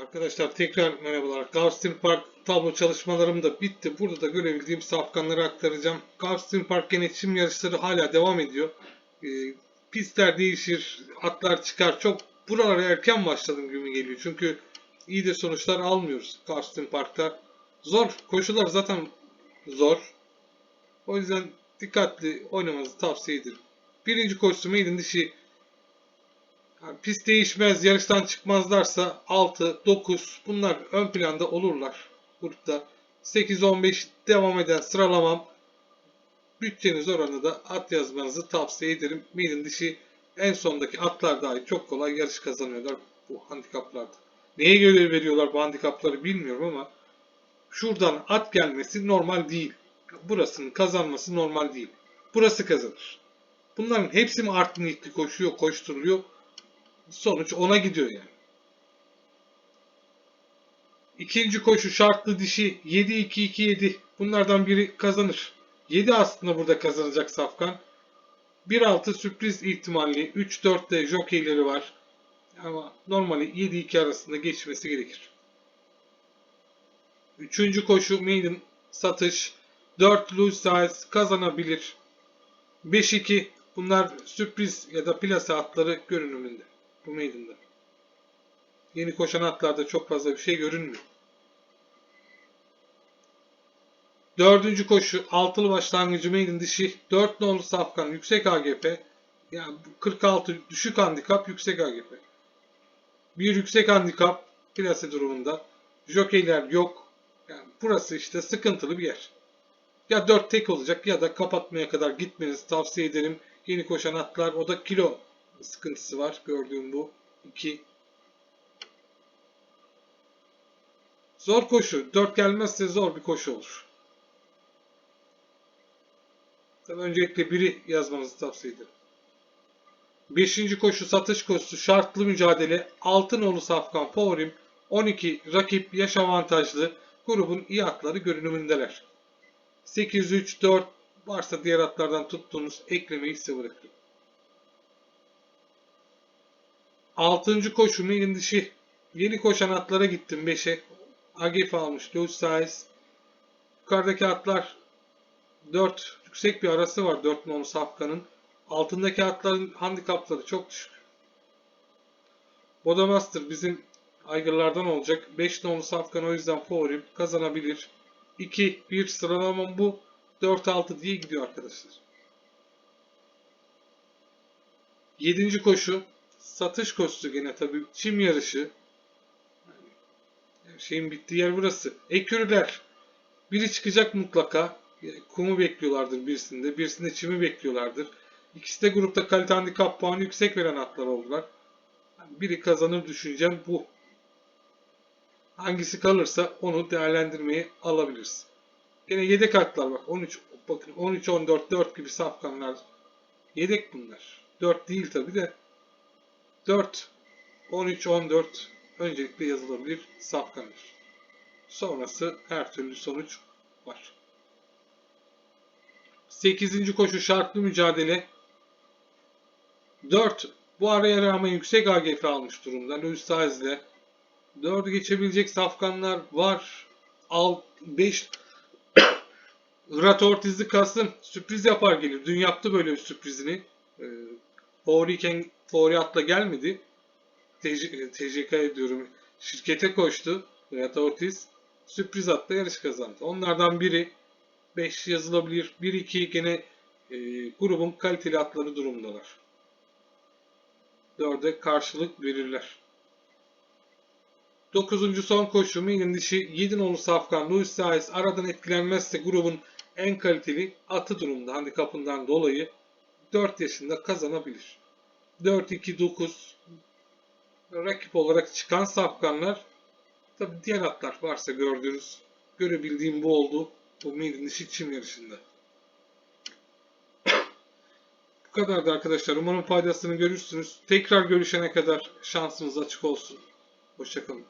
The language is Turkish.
Arkadaşlar tekrar merhabalar. Gulfstream Park tablo çalışmalarım da bitti. Burada da görebildiğim safkanları aktaracağım. Gulfstream Park gene çim yarışları hala devam ediyor. Ee, pistler değişir, atlar çıkar. Çok buralara erken başladım gibi geliyor. Çünkü iyi de sonuçlar almıyoruz Gulfstream Park'ta. Zor. Koşular zaten zor. O yüzden dikkatli oynamanızı tavsiye ederim. Birinci koşu maiden dişi pist değişmez, yarıştan çıkmazlarsa 6, 9 bunlar ön planda olurlar grupta. 8-15 devam eden sıralamam. Bütçeniz oranı da at yazmanızı tavsiye ederim. Maiden dişi en sondaki atlar dahi çok kolay yarış kazanıyorlar bu handikaplarda. Neye göre veriyorlar bu handikapları bilmiyorum ama şuradan at gelmesi normal değil. Burasının kazanması normal değil. Burası kazanır. Bunların hepsi mi art niyetli koşuyor, koşturuluyor? Sonuç ona gidiyor yani. İkinci koşu şartlı dişi 7-2-2-7. Bunlardan biri kazanır. 7 aslında burada kazanacak Safkan. 1-6 sürpriz ihtimalli. 3-4'te jokeyleri var. Ama normali 7-2 arasında geçmesi gerekir. Üçüncü koşu maiden satış. 4 loose size kazanabilir. 5-2 bunlar sürpriz ya da plase atları görünümünde. Bu maiden'da. Yeni koşan atlarda çok fazla bir şey görünmüyor. Dördüncü koşu altılı başlangıcı maiden dişi 4 nolu safkan yüksek AGP yani 46 düşük handikap yüksek AGP. Bir yüksek handikap plase durumunda. Jokeyler yok. Yani burası işte sıkıntılı bir yer. Ya 4 tek olacak ya da kapatmaya kadar gitmenizi tavsiye ederim. Yeni koşan atlar o da kilo sıkıntısı var. Gördüğüm bu. 2. Zor koşu. 4 gelmezse zor bir koşu olur. Tabii öncelikle biri yazmanızı tavsiye ederim. 5. koşu satış koşusu şartlı mücadele. Altınolu Safkan favorim. 12 rakip yaş avantajlı. Grubun iyi atları görünümündeler. 8-3-4 varsa diğer atlardan tuttuğunuz eklemeyi size bırakıyorum. Altıncı koşu dışı. Yeni koşan atlara gittim 5'e. AGF almış. Low size. Yukarıdaki atlar 4. Yüksek bir arası var 4 nolu safkanın. Altındaki atların handikapları çok düşük. Bodamaster bizim aygırlardan olacak. 5 nolu safkan o yüzden favorim. Kazanabilir. 2, 1 sıralamam bu. 4, 6 diye gidiyor arkadaşlar. 7. koşu satış koşusu gene tabii çim yarışı. Şeyin bittiği yer burası. Ekürüler. Biri çıkacak mutlaka. Kumu bekliyorlardır birisinde. Birisinde çimi bekliyorlardır. İkisi de grupta kalite handikap puanı yüksek veren atlar oldular. Biri kazanır düşüneceğim bu. Hangisi kalırsa onu değerlendirmeye alabiliriz. Yine yedek atlar bak 13 bakın 13 14 4 gibi safkanlar yedek bunlar. 4 değil tabi de 4 13 14 öncelikle yazılabilir safkanlar. Sonrası her türlü sonuç var. 8. koşu şartlı mücadele 4 bu araya rağmen yüksek AGF almış durumda. Louis Saez'le 4'ü geçebilecek safkanlar var. 5 Irat Ortizli Kasım sürpriz yapar gelir. Dün yaptı böyle bir sürprizini. Ee, Favoriyken Favori atla gelmedi. TC, TCK diyorum. Şirkete koştu. Irat Ortiz. Sürpriz atla yarış kazandı. Onlardan biri 5 yazılabilir. 1-2 gene e, grubun kaliteli atları durumdalar. 4'e karşılık verirler. 9. son koşu Ming'in dişi 7 nolu Safkan Louis Saez aradan etkilenmezse grubun en kaliteli atı durumda handikapından dolayı 4 yaşında kazanabilir. 4-2-9 rakip olarak çıkan Safkanlar tabi diğer atlar varsa gördüğünüz görebildiğim bu oldu bu Ming'in dişi çim yarışında. bu kadardı arkadaşlar. Umarım faydasını görürsünüz. Tekrar görüşene kadar şansınız açık olsun. Hoşçakalın.